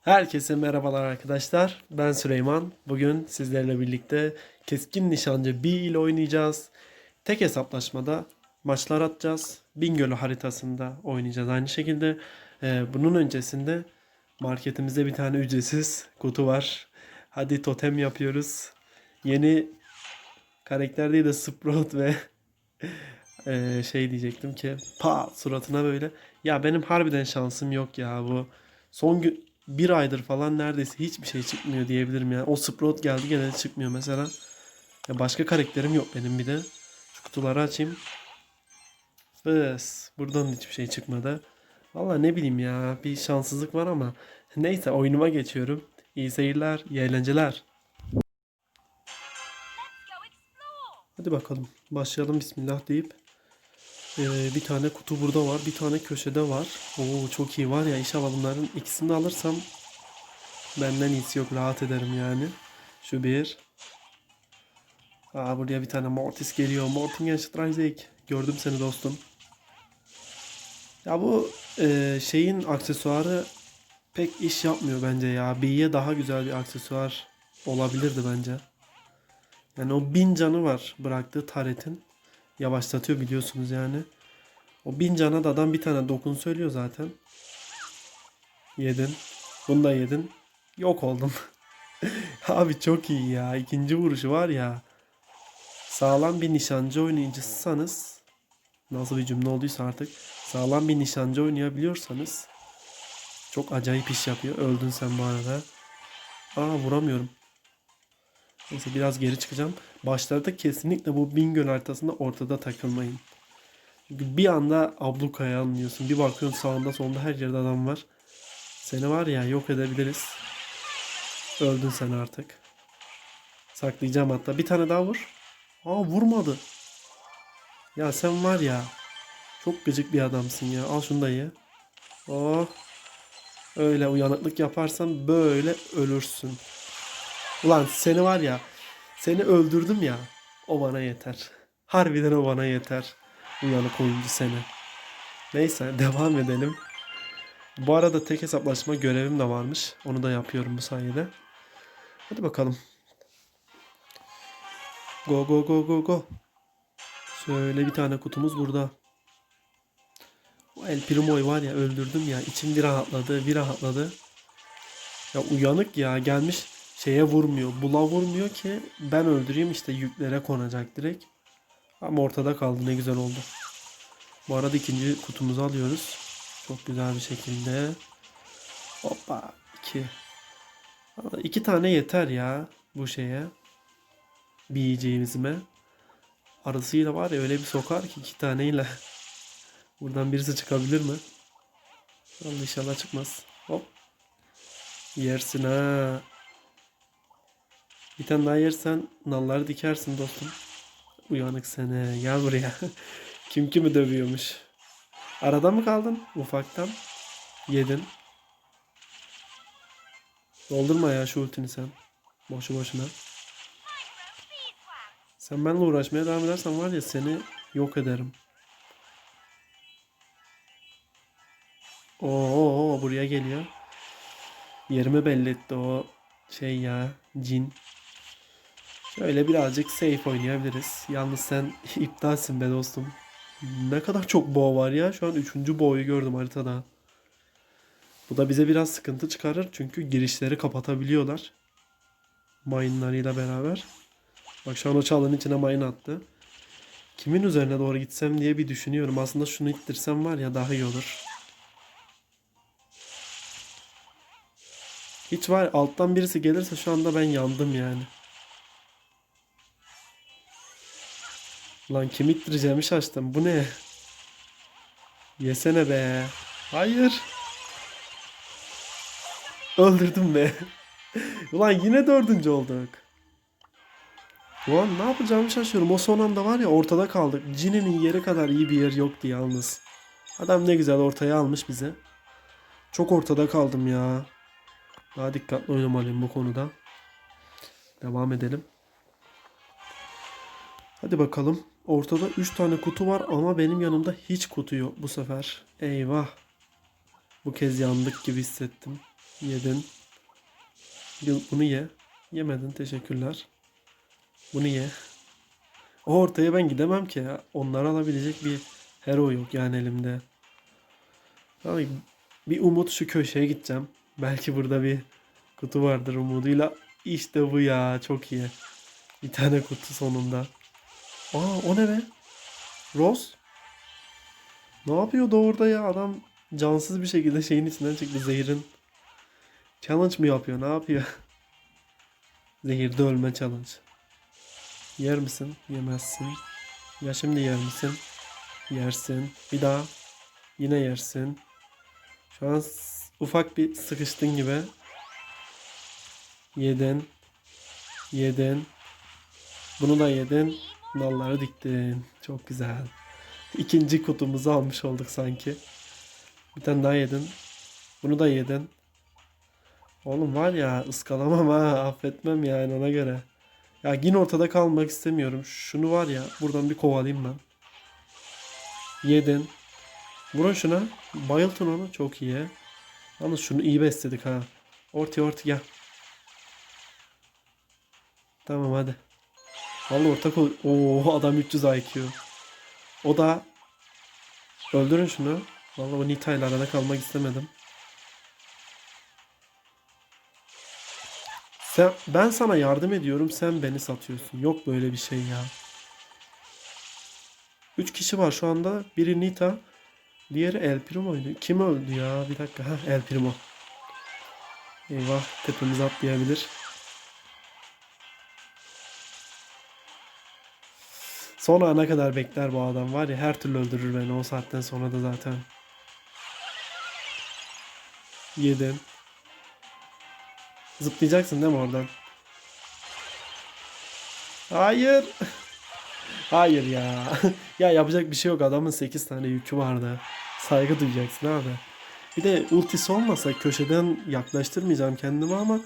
Herkese merhabalar arkadaşlar. Ben Süleyman. Bugün sizlerle birlikte keskin nişancı B ile oynayacağız. Tek hesaplaşmada maçlar atacağız. Bingöl'ü haritasında oynayacağız aynı şekilde. Ee, bunun öncesinde marketimizde bir tane ücretsiz kutu var. Hadi totem yapıyoruz. Yeni karakter değil de Sprout ve ee, şey diyecektim ki pa suratına böyle. Ya benim harbiden şansım yok ya bu. Son gün bir aydır falan neredeyse hiçbir şey çıkmıyor diyebilirim ya. O Sprout geldi gene çıkmıyor mesela. Ya başka karakterim yok benim bir de. Şu kutuları açayım. Bıs. Buradan da hiçbir şey çıkmadı. Valla ne bileyim ya. Bir şanssızlık var ama. Neyse oyunuma geçiyorum. İyi seyirler, iyi eğlenceler. Hadi bakalım. Başlayalım bismillah deyip. Ee, bir tane kutu burada var. Bir tane köşede var. Oo çok iyi var ya. İnşallah bunların ikisini alırsam benden iyisi yok. Rahat ederim yani. Şu bir. Aa buraya bir tane Mortis geliyor. Mortingen Streisig. Gördüm seni dostum. Ya bu e, şeyin aksesuarı pek iş yapmıyor bence ya. B'ye daha güzel bir aksesuar olabilirdi bence. Yani o bin canı var bıraktığı taretin. Yavaşlatıyor biliyorsunuz yani. O bin cana da adam bir tane dokun söylüyor zaten. Yedin. Bunu da yedin. Yok oldum. Abi çok iyi ya. İkinci vuruşu var ya. Sağlam bir nişancı oynayıcısınız. Nasıl bir cümle olduysa artık. Sağlam bir nişancı oynayabiliyorsanız. Çok acayip iş yapıyor. Öldün sen bu arada. Aa vuramıyorum. Neyse biraz geri çıkacağım. Başlarda kesinlikle bu Bingöl haritasında ortada takılmayın. Çünkü bir anda ablukaya anlıyorsun. Bir bakıyorsun sağında solunda her yerde adam var. Seni var ya yok edebiliriz. Öldün sen artık. Saklayacağım hatta. Bir tane daha vur. Aa vurmadı. Ya sen var ya. Çok gıcık bir adamsın ya. Al şunu da ye. Oh. Öyle uyanıklık yaparsan böyle ölürsün. Ulan seni var ya. Seni öldürdüm ya. O bana yeter. Harbiden o bana yeter. Uyanık oyuncu seni. Neyse devam edelim. Bu arada tek hesaplaşma görevim de varmış. Onu da yapıyorum bu sayede. Hadi bakalım. Go go go go go. Şöyle bir tane kutumuz burada. O El Primo'yu var ya öldürdüm ya. İçim bir rahatladı, bir rahatladı. Ya uyanık ya gelmiş şeye vurmuyor. Bula vurmuyor ki ben öldüreyim işte yüklere konacak direkt. Ama ortada kaldı ne güzel oldu. Bu arada ikinci kutumuzu alıyoruz. Çok güzel bir şekilde. Hoppa. iki. Ama iki tane yeter ya bu şeye. Bir yiyeceğimizime. Arasıyla var ya öyle bir sokar ki iki taneyle. Buradan birisi çıkabilir mi? Allah inşallah çıkmaz. Hop. Yersin ha. Bir tane daha yersen nalları dikersin dostum. Uyanık seni. Gel buraya. Kim kimi dövüyormuş. Arada mı kaldın? Ufaktan. Yedin. Doldurma ya şu ultini sen. Boşu boşuna. Sen benimle uğraşmaya devam edersen var ya seni yok ederim. Oo, buraya geliyor. Yerimi belli etti o şey ya cin. Şöyle birazcık safe oynayabiliriz. Yalnız sen iptalsin be dostum. Ne kadar çok boğa var ya. Şu an 3. boğayı gördüm haritada. Bu da bize biraz sıkıntı çıkarır. Çünkü girişleri kapatabiliyorlar. Mine'larıyla beraber. Bak şu an o çalının içine mine attı. Kimin üzerine doğru gitsem diye bir düşünüyorum. Aslında şunu ittirsem var ya daha iyi olur. Hiç var alttan birisi gelirse şu anda ben yandım yani. Lan kim ittireceğimi şaştım. Bu ne? Yesene be. Hayır. Öldürdüm be. Ulan yine dördüncü olduk. Ulan ne yapacağımı şaşıyorum. O son anda var ya ortada kaldık. Cine'nin yeri kadar iyi bir yer yoktu yalnız. Adam ne güzel ortaya almış bize. Çok ortada kaldım ya. Daha dikkatli oynamalıyım bu konuda. Devam edelim. Hadi bakalım. Ortada 3 tane kutu var ama benim yanımda hiç kutu yok bu sefer. Eyvah. Bu kez yandık gibi hissettim. Yedin. Bu- Bunu ye. Yemedin. Teşekkürler. Bunu ye. O ortaya ben gidemem ki ya. Onları alabilecek bir hero yok yani elimde. Abi bir umut şu köşeye gideceğim. Belki burada bir kutu vardır umuduyla. İşte bu ya. Çok iyi. Bir tane kutu sonunda. Aa o ne be? Rose? Ne yapıyordu orada ya? Adam cansız bir şekilde şeyin içinden çıktı. Zehir'in challenge mı yapıyor? Ne yapıyor? Zehirde ölme challenge. Yer misin? Yemezsin. Ya şimdi yer misin? Yersin. Bir daha. Yine yersin. Şu an ufak bir sıkıştın gibi. Yedin. Yedin. Bunu da yedin. Nalları diktin. Çok güzel. İkinci kutumuzu almış olduk sanki. Bir tane daha yedin. Bunu da yedin. Oğlum var ya ıskalamam ha affetmem yani ona göre. Ya yine ortada kalmak istemiyorum. Şunu var ya buradan bir kovalayayım ben. Yedin. Vurun şuna. Bayıltın onu. Çok iyi. Yalnız şunu iyi besledik ha. Ortaya ortaya gel. Tamam hadi. Vallahi ortak ol. Oo adam 300 IQ. O da öldürün şunu. Vallahi o Nita ile arada kalmak istemedim. Sen, ben sana yardım ediyorum, sen beni satıyorsun. Yok böyle bir şey ya. 3 kişi var şu anda. Biri Nita, diğeri El Primo'ydu. Kim öldü ya? Bir dakika. Ha, El Primo. Eyvah, tepemize atlayabilir. Son ana kadar bekler bu adam var ya her türlü öldürür beni o saatten sonra da zaten. Yedim. Zıplayacaksın değil mi oradan? Hayır. Hayır ya. ya yapacak bir şey yok. Adamın 8 tane yükü vardı. Saygı duyacaksın abi. Bir de ultisi olmasa köşeden yaklaştırmayacağım kendimi ama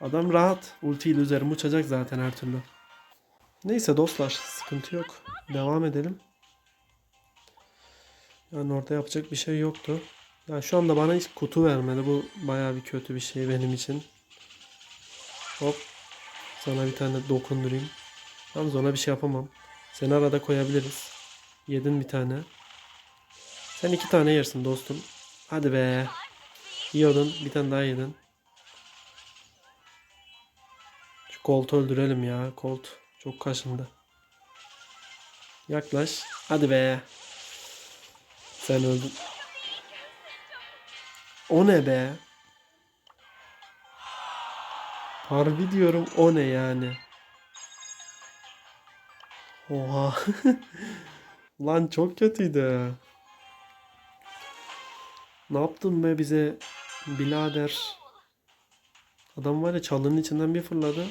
adam rahat. Ultiyle üzerime uçacak zaten her türlü. Neyse dostlar sıkıntı yok. Devam edelim. Yani orada yapacak bir şey yoktu. Ya şu anda bana hiç kutu vermedi. Bu bayağı bir kötü bir şey benim için. Hop. Sana bir tane dokundurayım. Yalnız ona bir şey yapamam. Seni arada koyabiliriz. Yedin bir tane. Sen iki tane yersin dostum. Hadi be. Yiyordun. Bir tane daha yedin. Şu Colt'u öldürelim ya. Colt çok kaşındı. Yaklaş. Hadi be. Sen öldün. O ne be? Harbi diyorum o ne yani? Oha. Lan çok kötüydü. Ne yaptın be bize birader? Adam var ya çalının içinden bir fırladı.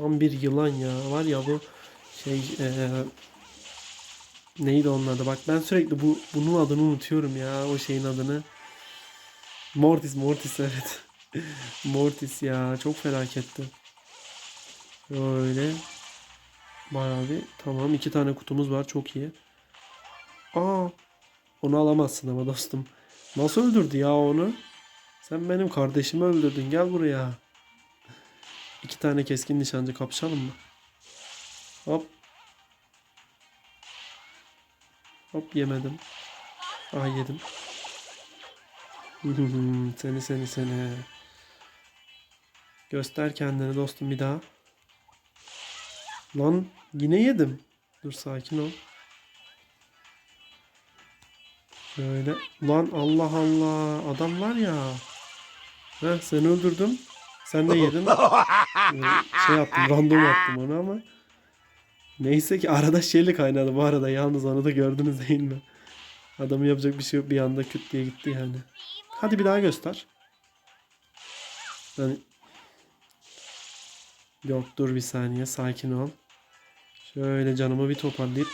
Tam bir yılan ya. Var ya bu şey eee, neydi onun adı? Bak ben sürekli bu bunun adını unutuyorum ya. O şeyin adını. Mortis, Mortis evet. Mortis ya çok felaketti. Böyle. Bayağı bir tamam iki tane kutumuz var çok iyi. Aa onu alamazsın ama dostum. Nasıl öldürdü ya onu? Sen benim kardeşimi öldürdün gel buraya. İki tane keskin nişancı kapışalım mı? Hop. Hop yemedim. Ah yedim. seni seni seni. Göster kendini dostum bir daha. Lan yine yedim. Dur sakin ol. Şöyle. Lan Allah Allah. Adam var ya. Heh, seni öldürdüm. Sen de yedin. Şey yaptım random attım onu ama. Neyse ki arada şeyli kaynadı bu arada. Yalnız onu da gördünüz değil mi? Adamın yapacak bir şey yok. Bir anda küt diye gitti yani. Hadi bir daha göster. Yani... Yok dur bir saniye sakin ol. Şöyle canımı bir toparlayıp.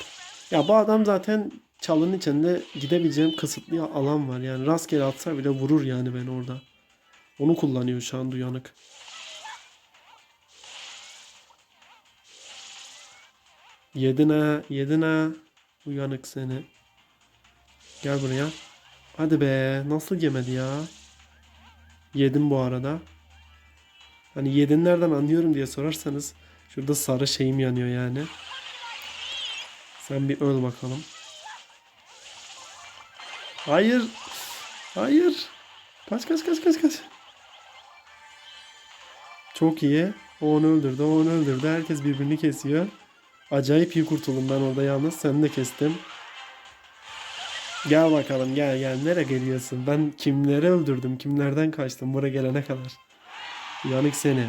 Ya bu adam zaten çalının içinde gidebileceğim kısıtlı alan var. Yani rastgele atsa bile vurur yani beni orada. Onu kullanıyor şu an uyanık. Yedin ha, yedin ha. Uyanık seni. Gel buraya. Hadi be, nasıl yemedi ya? Yedim bu arada. Hani yedin nereden anlıyorum diye sorarsanız şurada sarı şeyim yanıyor yani. Sen bir öl bakalım. Hayır. Hayır. Kaç kaç kaç kaç kaç. Çok iyi. O onu öldürdü. O onu öldürdü. Herkes birbirini kesiyor. Acayip iyi kurtuldum ben orada yalnız. Seni de kestim. Gel bakalım gel gel. Nereye geliyorsun? Ben kimleri öldürdüm? Kimlerden kaçtım buraya gelene kadar? Yanık seni.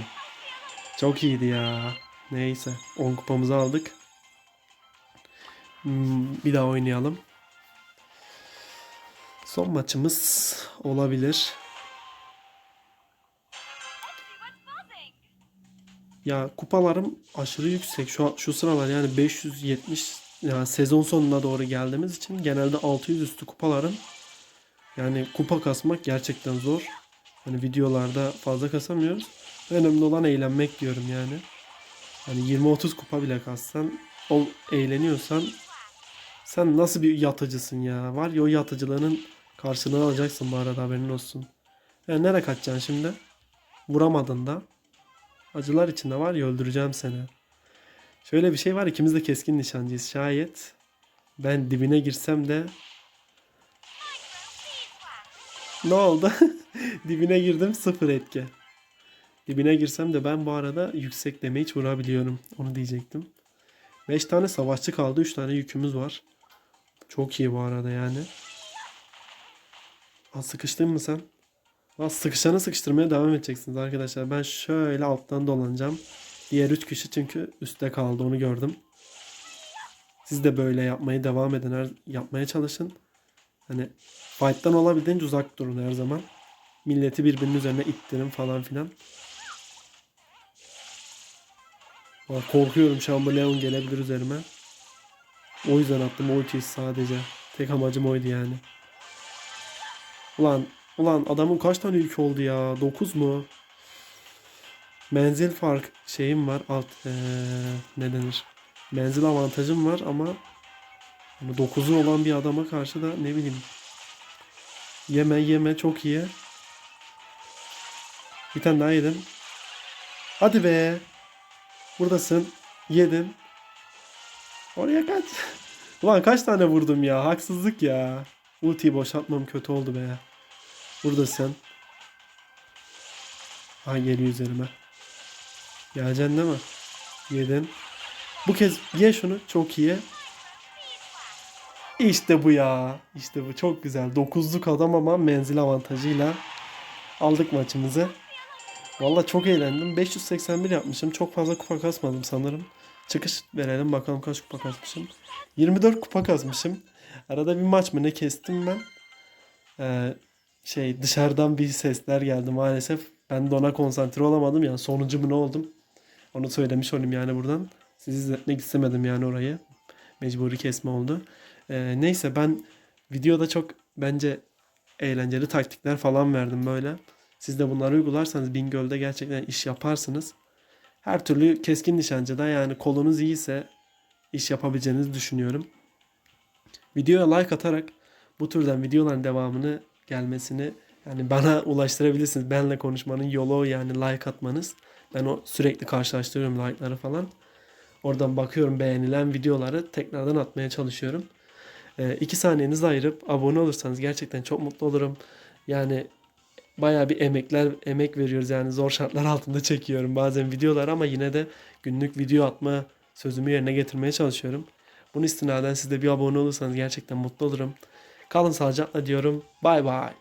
Çok iyiydi ya. Neyse. 10 kupamızı aldık. Hmm, bir daha oynayalım. Son maçımız olabilir. Ya kupalarım aşırı yüksek. Şu şu sıralar yani 570 yani sezon sonuna doğru geldiğimiz için genelde 600 üstü kupalarım. Yani kupa kasmak gerçekten zor. Hani videolarda fazla kasamıyoruz. Önemli olan eğlenmek diyorum yani. Hani 20-30 kupa bile kassan, o eğleniyorsan sen nasıl bir yatıcısın ya? Var ya o yatıcılığının karşılığını alacaksın bu arada haberin olsun. Ya nereye kaçacaksın şimdi? Vuramadın da. Acılar içinde var ya öldüreceğim seni. Şöyle bir şey var ikimiz de keskin nişancıyız. Şayet ben dibine girsem de ne oldu? dibine girdim sıfır etki. Dibine girsem de ben bu arada yüksek damage vurabiliyorum. Onu diyecektim. 5 tane savaşçı kaldı. 3 tane yükümüz var. Çok iyi bu arada yani. Aa, sıkıştın mı sen? Aa, sıkışanı sıkıştırmaya devam edeceksiniz arkadaşlar. Ben şöyle alttan dolanacağım. Diğer 3 kişi çünkü üstte kaldı onu gördüm. Siz de böyle yapmaya devam edin. Her, yapmaya çalışın. Hani fight'tan olabildiğince uzak durun her zaman. Milleti birbirinin üzerine ittirin falan filan. Aa, korkuyorum Leon gelebilir üzerime. O yüzden attım ultiyi sadece. Tek amacım oydu yani. Ulan ulan adamın kaç tane yük oldu ya? 9 mu? Menzil fark şeyim var. Alt ee, ne denir? Menzil avantajım var ama ama 9'u olan bir adama karşı da ne bileyim. Yeme yeme çok iyi. Bir tane daha yedim. Hadi be. Buradasın. Yedin. Oraya kaç. Ulan kaç tane vurdum ya. Haksızlık ya. Ultiyi boşaltmam kötü oldu be. Buradasın. Ha geliyor üzerime. Geleceksin değil mi? Yedin. Bu kez ye şunu. Çok iyi. İşte bu ya. İşte bu çok güzel. Dokuzluk adam ama menzil avantajıyla aldık maçımızı. Valla çok eğlendim. 581 yapmışım. Çok fazla kupa kasmadım sanırım. Çıkış verelim bakalım kaç kupa kasmışım. 24 kupa kasmışım. Arada bir maç mı ne kestim ben. Ee, şey dışarıdan bir sesler geldi maalesef. Ben de ona konsantre olamadım. Yani sonuncu mu ne oldum. Onu söylemiş olayım yani buradan. Sizi izletmek istemedim yani orayı. Mecburi kesme oldu. Ee, neyse ben videoda çok bence eğlenceli taktikler falan verdim böyle. Siz de bunları uygularsanız Bingöl'de gerçekten iş yaparsınız. Her türlü keskin nişancıda yani kolunuz iyiyse iş yapabileceğinizi düşünüyorum. Videoya like atarak bu türden videoların devamını gelmesini yani bana ulaştırabilirsiniz. Benle konuşmanın yolu yani like atmanız. Ben o sürekli karşılaştırıyorum like'ları falan. Oradan bakıyorum beğenilen videoları tekrardan atmaya çalışıyorum. Ee, iki saniyenizi ayırıp abone olursanız gerçekten çok mutlu olurum. Yani bayağı bir emekler emek veriyoruz yani zor şartlar altında çekiyorum bazen videolar ama yine de günlük video atma sözümü yerine getirmeye çalışıyorum. Bunu istinaden siz de bir abone olursanız gerçekten mutlu olurum. Kalın sağlıcakla diyorum. Bay bay.